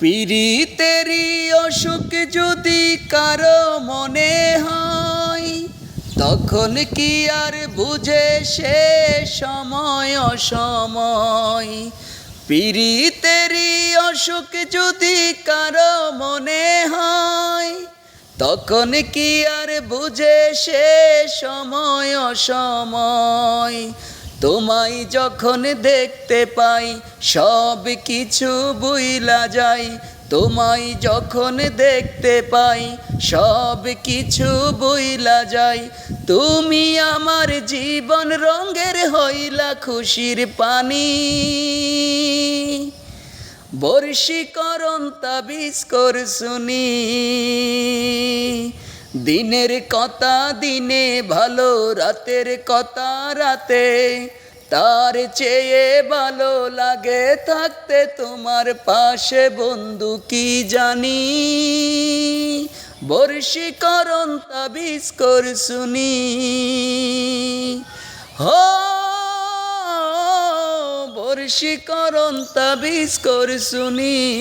পিরিতেরি অসুখ যদি কারও মনে হয়, তখন কি আর বুঝে সে সময় অসময়? পিরিতেরি অসুখ যদি কারও মনে হয়, তখন কি আর বুঝে সে সময় অসময়? তোমায় যখন দেখতে পাই, সব কিছু বুইলা যাই তোমায় যখন দেখতে পাই, সব কিছু বইলা যাই তুমি আমার জীবন রঙের হইলা খুশির পানি। বর্ষীকরণ তাবিজ কর শুনি দিনের কথা দিনে, ভালো রাতের কথা রাতে। তার চেয়ে ভালো লাগে থাকতে তোমার পাশে, বন্ধু কি জানি? বর্ষীকরণ তাবিজ কর শুনি। হো, বর্ষীকরণ তাবিজ কর শুনি।